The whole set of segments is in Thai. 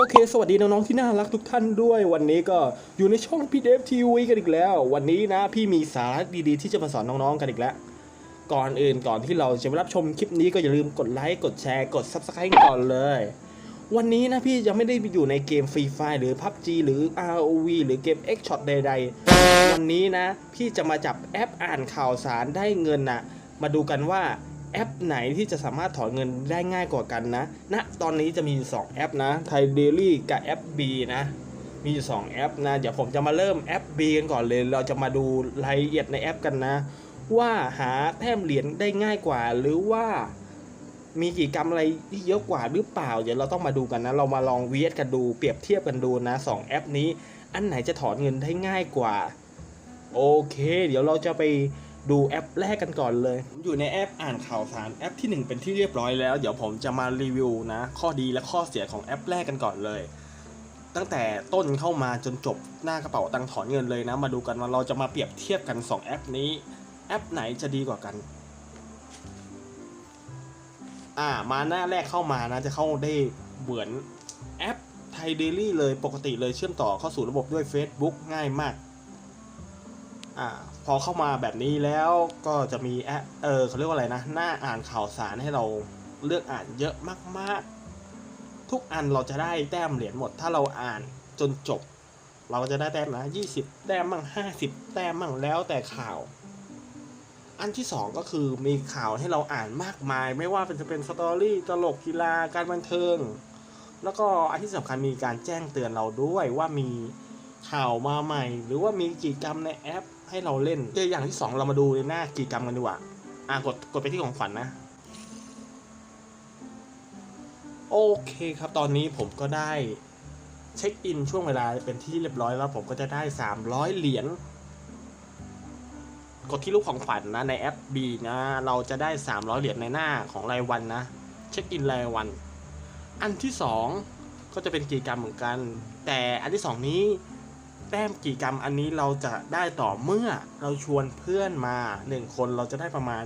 โอเค สวัสดีน้องๆที่น่ารักทุกท่านด้วย วันนี้ก็อยู่ในช่องพี่เดฟทีวีกันอีกแล้ว วันนี้นะพี่มีสาระดีๆ ที่จะมาสอนน้องๆกันอีกแล้ว ก่อนอื่นก่อนที่เราจะไปรับชมคลิปนี้ก็อย่าลืมกดไลค์กดแชร์กด Subscribe ก่อนเลย วันนี้นะพี่ยังไม่ได้อยู่ในเกม Free Fire หรือ PUBG หรือ ROV หรือเกม X Shot ใดๆวันนี้นะ พี่จะมาจับแอปอ่านข่าวสารได้เงินน่ะมาดูกันว่า แอปไหนที่จะสามารถถอนเงินได้ง่ายกว่ากันนะณนะตอนนี้จะมีอยู่2แอปนะ Thai Daily กับแอป B นะมีอยู่2แอปนะ เดี๋ยวผมจะมาเริ่มแอป B กันก่อนเลย เราจะมาดูรายละเอียดในแอปกันนะ ว่าหาแต้มเหรียญได้ง่ายกว่า หรือว่ามีกี่กรรมอะไรที่เยอะกว่าหรือเปล่า เดี๋ยวเราต้องมาดูกันนะ เรามาลองเวียดกันดูเปรียบเทียบกันดูนะสองแอปนี้ อันไหนจะถอนเงินได้ง่ายกว่า โอเค เดี๋ยวเราจะไป ดูแอปแรกกันก่อนเลยอยู่ในแอปอ่านข่าวสารแอปที่ 1 เป็นที่เรียบร้อยแล้ว เดี๋ยวผมจะมารีวิวนะ ข้อดีและข้อเสียของแอปแรกกันก่อนเลย ตั้งแต่ต้นเข้ามาจนจบหน้ากระเป๋าตังค์ถอนเงินเลยนะ มาดูกันว่าเราจะมาเปรียบเทียบกัน 2 แอปนี้ แอปไหนจะดีกว่ากัน อ่ามาหน้าแรกเข้ามานะ จะเข้าได้เหมือนแอปไทยเดลี่เลยปกติเลยเชื่อมต่อเข้าสู่ระบบด้วย Facebook ง่ายมาก อ่าพอเข้ามาแบบนี้แล้วก็จะมีแอปเออเขาเรียกว่าอะไรนะ หน้าอ่านข่าวสารให้เราเลือกอ่านเยอะมากๆ ทุกอันเราจะได้แต้มเหรียญหมด ถ้าเราอ่านจนจบ เราก็จะได้แต้มนะ 20 แต้มมั่ง50 แต้มมั่งแล้วแต่ข่าว อันที่สองก็คือมีข่าวให้เราอ่านมากมาย ไม่ว่าจะเป็นสตอรี่ตลกกีฬาการบันเทิง แล้วก็อันที่สำคัญมีการแจ้งเตือนเราด้วยว่ามีข่าวมาใหม่ หรือว่ามีกิจกรรมในแอป ให้เราเล่นตัวอย่างที่สองเรามาดูในหน้ากิจกรรมกันดีกว่า อะกดกดไปที่ของขวัญนนะ โอเคครับตอนนี้ผมก็ได้เช็คอินช่วงเวลาเป็นที่เรียบร้อยแล้วผมก็จะได้ 300 เหรียญกดที่รูปของขวัญนะในแอป B นะ เราจะได้ 300 เหรียญในหน้าของรายวันนะ เช็คอินรายวัน อันที่ 2 ก็จะเป็นกิจกรรมเหมือนกัน แต่อันที่ 2 นี้ แต้มกิจกรรมอันนี้เราจะได้ต่อเมื่อเราชวนเพื่อนมา 1 คนเราจะได้ประมาณ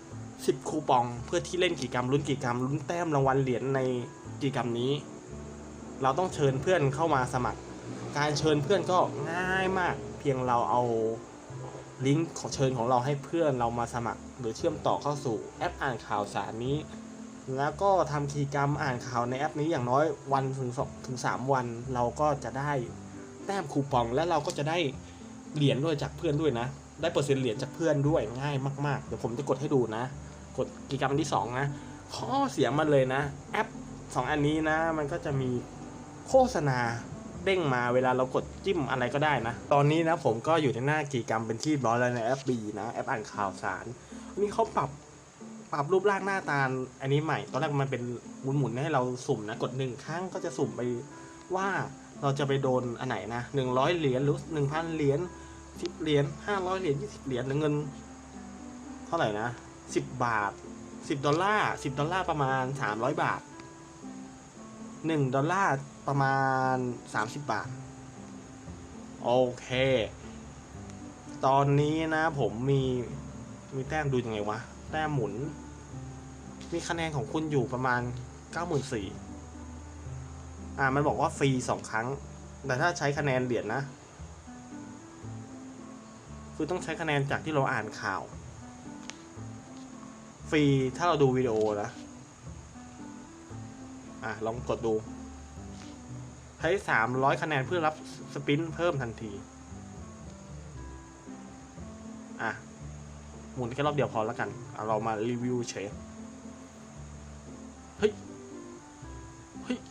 10 คูปอง เพื่อที่เล่นกิจกรรมลุ้นกิจกรรมลุ้นแต้มรางวัลเหรียญในกิจกรรมนี้ เราต้องเชิญเพื่อนเข้ามาสมัคร การเชิญเพื่อนก็ง่ายมาก เพียงเราเอาลิงก์ของเชิญของเราให้เพื่อนเรามาสมัคร หรือเชื่อมต่อเข้าสู่แอปอ่านข่าวสารนี้ แล้วก็ทำกิจกรรมอ่านข่าวในแอปนี้อย่างน้อยวันถึงสองถึงสามวันเราก็จะได้ แต้มคูปอง และเราก็จะได้เหรียญด้วยจากเพื่อนด้วยนะ ได้เปอร์เซ็นต์เหรียญจากเพื่อนด้วยง่ายมากๆ เดี๋ยวผมจะกดให้ดูนะ กดกิจกรรมที่สองนะ ข้อเสียมันเลยนะ แอปสองอันนี้นะ มันก็จะมีโฆษณาเด้งมาเวลาเรากดจิ้มอะไรก็ได้นะ ตอนนี้นะผมก็อยู่ในหน้ากิจกรรมเป็นที่ร้อยแล้วในแอป B นะ แอปอ่านข่าวสารนี่เขาปรับปรับรูปร่างหน้าตาอันนี้ใหม่ ตอนแรกมันเป็นหมุนๆให้เราสุ่มนะ กดหนึ่งครั้งก็จะสุ่มไปว่า เราจะไปโดนอันไหนนะหนึ่งร้อยเหรียญหรือหนึ่งพันเหรียญสิบเหรียญห้าร้อยเหรียญยี่สิบเหรียญหรือเงิน เท่าไหร่นะสิบบาทสิบดอลลาร์สิบดอลลาร์ประมาณสามร้อยบาทหนึ่งดอลลาร์ประมาณสามสิบบาท โอเค ตอนนี้นะผมมีมีแต้มดูยังไงวะ แต้มหมุน มีคะแนนของคุณอยู่ประมาณเก้าหมื่นสี่ อ่ามันบอกว่าฟรีสองครั้ง แต่ถ้าใช้คะแนนเหรียญนะ คือต้องใช้คะแนนจากที่เราอ่านข่าว ฟรีถ้าเราดูวิดีโอนะอะลองกดดู ใช้สามร้อยคะแนนเพื่อรับสปินเพิ่มทันที อะ หมุนแค่รอบเดียวพอแล้วกัน เอาเรามารีวิวเฉยเฮ้ย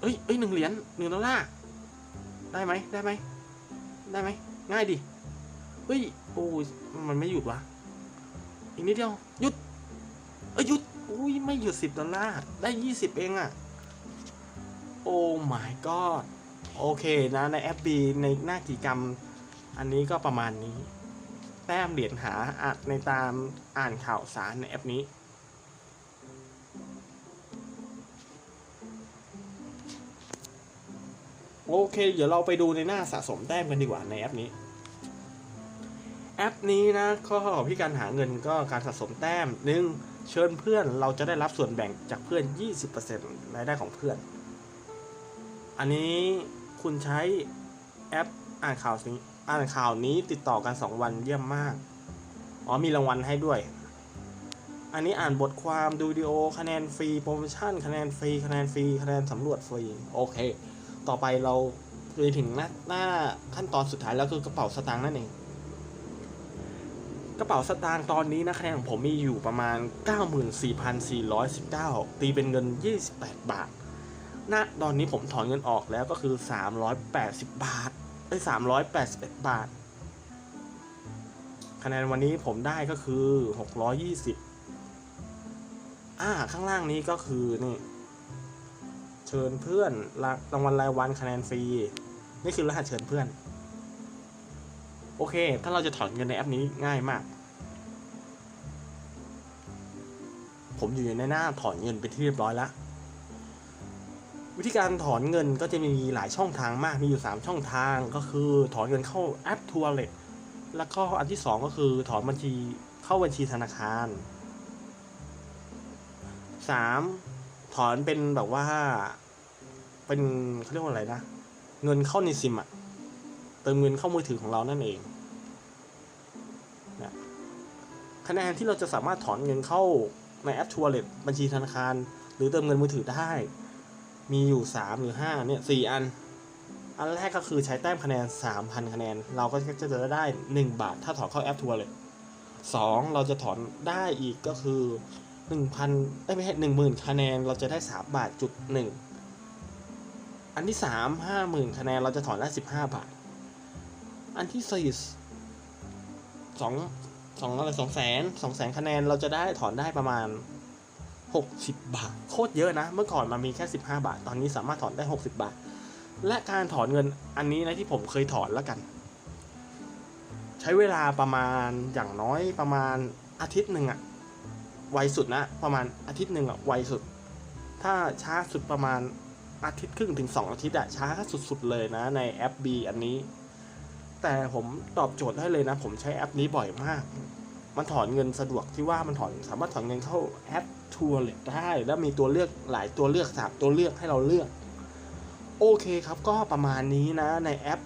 เฮ้ยเฮ้ยหนึ่งเหรียญหนึ่งดอลลาร์ได้ไหมได้ไหมได้ไหมง่ายดิเฮ้ยโอ้ยมันไม่หยุดวะอีกนิดเดียวหยุดเอ้ยหยุดอุ้ยไม่หยุดสิบดอลลาร์ได้ยี่สิบเองอะโอ้ my god โอเคนะในแอป B ในหน้ากิจกรรม อันนี้ก็ประมาณนี้ แต้มเหรียญหาอะในตามอ่านข่าวสารในแอปนี้ โอเค เดี๋ยวเราไปดูในหน้าสะสมแต้มกันดีกว่าในแอปนี้ แอปนี้นะข้อพี่การหาเงินก็การสะสมแต้มหนึ่งเชิญเพื่อนเราจะได้รับส่วนแบ่งจากเพื่อน 20%รายได้ของเพื่อน อันนี้คุณใช้แอปอ่านข่าวนี้อ่านข่าวนี้ติดต่อกัน 2 วันเยี่ยมมาก อ๋อมีรางวัลให้ด้วย อันนี้อ่านบทความดูวิดีโอคะแนนฟรีโปรโมชั่นคะแนนฟรีคะแนนฟรีคะแนนสำรวจฟรีโอเค ต่อไปเราจะถึงหน้าหน้าขั้นตอนสุดท้ายแล้วคือกระเป๋าสตางค์นั่นเอง กระเป๋าสตางค์ตอนนี้นะคะแนนของผมมีอยู่ประมาณ 94,419 ตีเป็นเงิน 28 บาทณตอนนี้ผมถอนเงินออกแล้วก็คือ 380 บาทไอ้ย381 บาท คะแนนวันนี้ผมได้ก็คือ 620 อ่า ข้างล่างนี้ก็คือนี่ เชิญเพื่อนรารางวัลรายวันคะแนนฟรีนี่คือรหัสเชิญเพื่อน โอเค ถ้าเราจะถอนเงินในแอปนี้ง่ายมาก ผมอยู่ในหน้าถอนเงินไปนที่เรียบร้อยแล้ววิธีการถอนเงินก็จะมีหลายช่องทางมากมีอยู่ 3 ช่องทางก็คือถอนเงินเข้าแอปทัวร์เลแล้วก็อันที่ 2 ก็คือถอนบัญชีเข้าบัญชีธนาคาร 3. ถอนเป็นแบบว่า เป็นเขาเรียกว่าอะไรนะ เงินเข้าในซิมอะเติมเงินเข้ามือถือของเรานั่นเองคะแนนที่เราจะสามารถถอนเงินเข้าในแอปทัวร์เลบัญชีธนาคาร หรือเติมเงินมือถือได้ มีอยู่ 3 หรือ 5 เนี่ย4อัน อันแรกก็คือใช้แต้มคะแนน 3,000 คะแนน เราก็จะจะได้ 1 บาท ถ้าถอนเข้าแอปทัวร์เลย2เราจะถอนได้อีกก็คือ 1,000เอ้ยไม่ใช่10,000 คะแนน เราจะได้ 3 บาทจุด1 อันที่3 50,000คะแนนเราจะถอนได้15บาท อันที่สี่สองสองอะไรสองแสนสองแสนคะแนนเราจะได้ถอนได้ประมาณหกสิบบาท โคตรเยอะนะ เมื่อก่อนมันมีแค่สิบห้าบาท ตอนนี้สามารถถอนได้หกสิบาท และการถอนเงินอันนี้นะที่ผมเคยถอนแล้วกัน ใช้เวลาประมาณอย่างน้อยประมาณอาทิตย์หนึ่งอะไวสุดนะ ประมาณอาทิตย์หนึ่งอะไวสุด ถ้าช้าสุดประมาณ อาทิตย์ครึ่งถึงสองอาทิตย์อะช้าสุดๆเลยนะในแอป B อันนี้ แต่ผมตอบโจทย์ได้เลยนะ ผมใช้แอปนี้บ่อยมาก มันถอนเงินสะดวกที่ว่ามันถอนสามารถถอนเงินเข้าแอปทัวร์เลได้ แล้วมีตัวเลือกหลายตัวเลือกสามตัวเลือกให้เราเลือก โอเคครับก็ประมาณนี้นะในแอป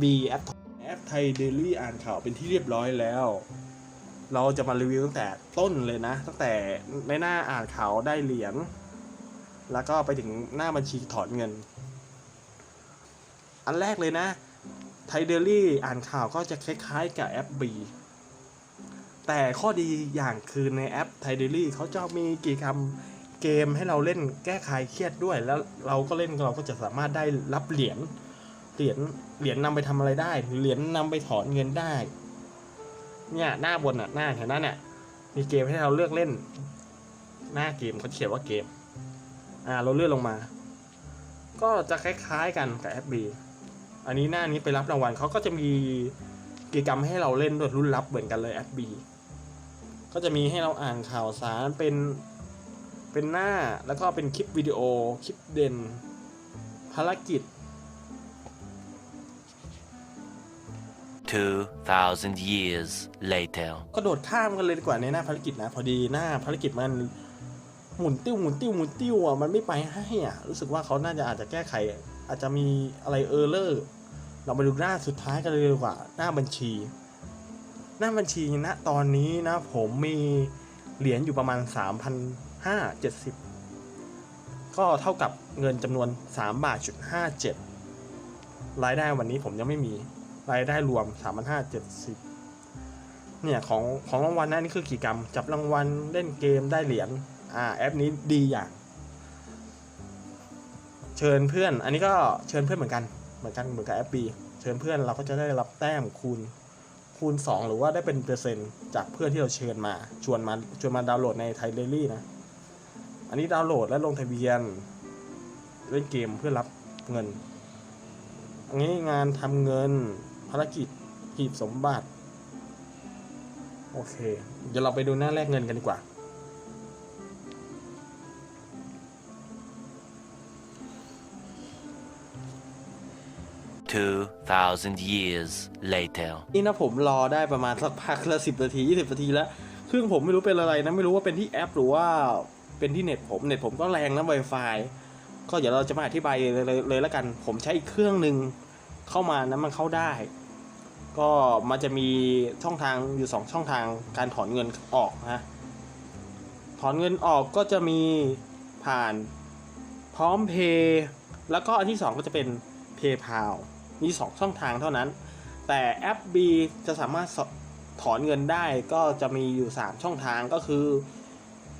B แอปแอปไทยเดลี่อ่านข่าวเป็นที่เรียบร้อยแล้วเราจะมารีวิวตั้งแต่ต้นเลยนะ ตั้งแต่ในหน้าอ่านข่าวได้เหรียญ แล้วก็ไปถึงหน้าบัญชีถอนเงิน อันแรกเลยนะไทเดลี่อ่านข่าวก็จะคล้ายๆกับแอป B แต่ข้อดีอย่างคือในแอปไทเดลี่เขาจะมีกิจกรรมเกมให้เราเล่นแก้คลายเครียดด้วย แล้วเราก็เล่นเราก็จะสามารถได้รับเหรียญเหรียญเหรียญนำไปทำอะไรได้เหรียญนำไปถอนเงินได้เนี่ยหน้าบนอะหน้าเห็นหน้าเนี่ยมีเกมให้เราเลือกเล่น หน้าเกมเขาเขียนว่าเกม อ่าเราเลื่อนลงมา ก็จะคล้ายๆกันกับแอป B อันนี้หน้านี้ไปรับรางวัลเขาก็จะมีกิจกรรมให้เราเล่นด้วยรุ่นรับเหมือนกันเลยแอปบีก็จะมีให้เราอ่านข่าวสารเป็นเป็นหน้าแล้วก็เป็นคลิปวิดีโอคลิปเด่น ภารกิจ 2,000 years later. ก็โดดข้ามกันเลยดีกว่าในหน้าภารกิจนะ พอดีหน้าภารกิจมัน หมุนติ้วหมุนติ้วหมุนติ้วอะมันไม่ไปให้อะรู้สึกว่าเขาน่าจะอาจจะแก้ไข อาจจะมีอะไรเออร์เลอร์เรามาดูหน้าสุดท้ายกันเลยดีกว่า หน้าบัญชี หน้าบัญชีณตอนนี้นะ ผมมีเหรียญอยู่ประมาณ 3,570 ก็เท่ากับเงินจำนวน 3 บาทจุด57 รายได้วันนี้ผมยังไม่มี รายได้รวม 3,570 เนี่ย ของของรางวัลนะนี่คือกิจกรรม จับรางวัลเล่นเกมได้เหรียญ อ่าแอปนี้ดีอย่าง เชิญเพื่อน อันนี้ก็เชิญเพื่อนเหมือนกัน เหมือนกันเหมือนกับแอปปีเชิญเพื่อนเราก็จะได้รับแต้มคูณคูณ 2 หรือว่าได้เป็นเปอร์เซ็นต์จากเพื่อนที่เราเชิญมาชวนมาชวนมาดาวน์โหลดในไทยเดลี่นะ อันนี้ดาวน์โหลดและลงทะเบียนเล่นเกมเพื่อรับเงิน อันนี้งานทำเงินภารกิจหีบสมบัติ โอเค เดี๋ยวเราไปดูหน้าแรกเงินกันดีกว่า 2,000 years later. นี่นะผมรอได้ประมาณสักพักละสิบนาทียี่สิบนาทีแล้วเครื่องผมไม่รู้เป็นอะไรนะไม่รู้ว่าเป็นที่แอปหรือว่าเป็นที่เน็ตผมเน็ตผมก็แรงนะ Wi-Fi ก็เดี๋ยวเราจะมาอธิบายเลยเลยลยแล้วกัน ผมใช้อีกเครื่องหนึ่งเข้ามานะมันเข้าได้ ก็มันจะมีช่องทางอยู่สองช่องทางการถอนเงินออกนะถอนเงินออกก็จะมีผ่านพร้อมเพย์แล้วก็อันที่สองก็จะเป็น PayPal มีส องช่องทางเท่านั้น แต่แอป B จะสามารถถอนเงินได้ก็จะมีอยู่ 3 ช่องทางก็คือ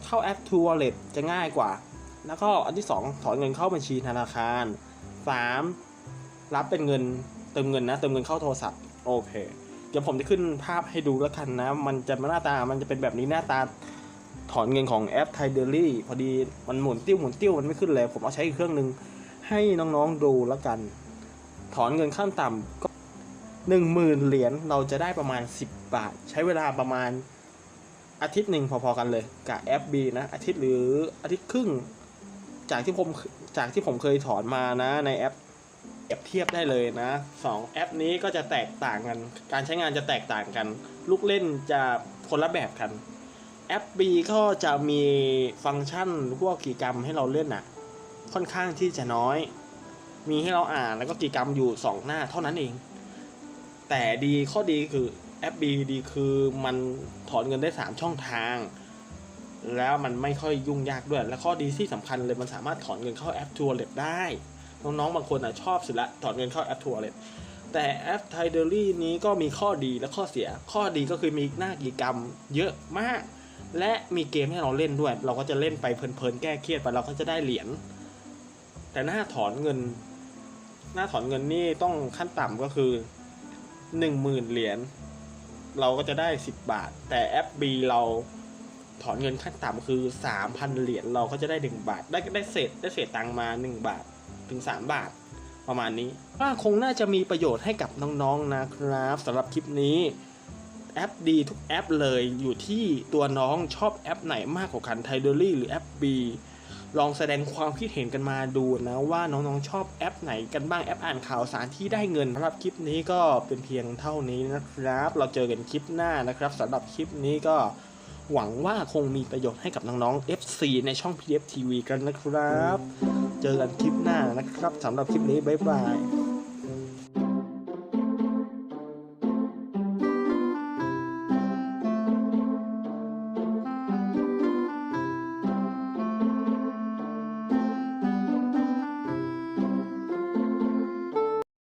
เข้าแอป True Wallet จะง่ายกว่า แล้วก็อันที่ 2 ถอนเงินเข้าบัญชีธนาคาร 3. รับเป็นเงินเติมเงินนะเติมเงินเข้าโทรศัพท์โอเคเดี๋ยวผมจะขึ้นภาพให้ดูแล้วกันนะ มันจะหน้าตา มันจะเป็นแบบนี้หน้าตาถอนเงินของแอปไทเดลี่พอดีมันหมุนติ้วหมุนติ้วมันไม่ขึ้นเลย ผมเอาใช้อีกเครื่องหนึ่งให้น้องๆดูแล้วกัน ถอนเงินขั้นต่ำก็หนึ่งหมื่นเหรียญเราจะได้ประมาณ 10 บาท ใช้เวลาประมาณอาทิตย์หนึ่งพอๆกันเลยกับแอป B นะอาทิตย์หรืออาทิตย์ครึ่ง จากที่ผมจากที่ผมเคยถอนมานะในแอปเปรียบเทียบได้เลยนะสองแอปนี้ก็จะแตกต่างกัน การใช้งานจะแตกต่างกัน ลูกเล่นจะคนละแบบกันแอป B ก็จะมีฟังก์ชันพวกกิจกรรมให้เราเล่นอะค่อนข้างที่จะน้อย มีให้เราอ่านแล้วก็กิจกรรมอยู่ 2 หน้าเท่านั้นเอง แต่ดีข้อดีคือแอป B ดีคือมันถอนเงินได้ 3 ช่องทาง แล้วมันไม่ค่อยยุ่งยากด้วย และข้อดีที่สำคัญเลยมันสามารถถอนเงินเข้าแอป t o u r l e t ได้ น้องๆบางคนอะชอบสุดละถอนเงินเข้าแอป t o u r l e t แต่แอป t i d e r y นี้ก็มีข้อดีและข้อเสีย ข้อดีก็คือมีหน้ากิจกรรมเยอะมาก และมีเกมให้เราเล่นด้วย เราก็จะเล่นไปเพลินๆแก้เครียดไปเราก็จะได้เหรียญแต่หน้าถอนเงิน หน้าถอนเงินนี่ต้องขั้นต่ำก็คือหนึ่งหมื่นเหรียญเราก็จะได้สิบบาท แต่แอป B เราถอนเงินขั้นต่ำคือสามพันเหรียญเราก็จะได้หนึ่งบาท ได้ได้เศษได้เศษตังมาหนึ่งบาทถึงสามบาทประมาณนี้ว่าคงน่าจะมีประโยชน์ให้กับน้องๆนะครับสำหรับคลิปนี้ แอปดีทุกแอปเลยอยู่ที่ตัวน้องชอบแอปไหนมากกว่ากันไทเดอรี่หรือแอป B ลองแสดงความคิดเห็นกันมาดูนะว่าน้องๆชอบแอปไหนกันบ้างแอปอ่านข่าวสารที่ได้เงินสำหรับคลิปนี้ก็เป็นเพียงเท่านี้นะครับ เราเจอกันคลิปหน้านะครับสำหรับคลิปนี้ก็หวังว่าคงมีประโยชน์ให้กับน้องๆ FC ในช่อง PDF TV กันนะครับ เจอกันคลิปหน้านะครับสำหรับคลิปนี้บ๊ายบาย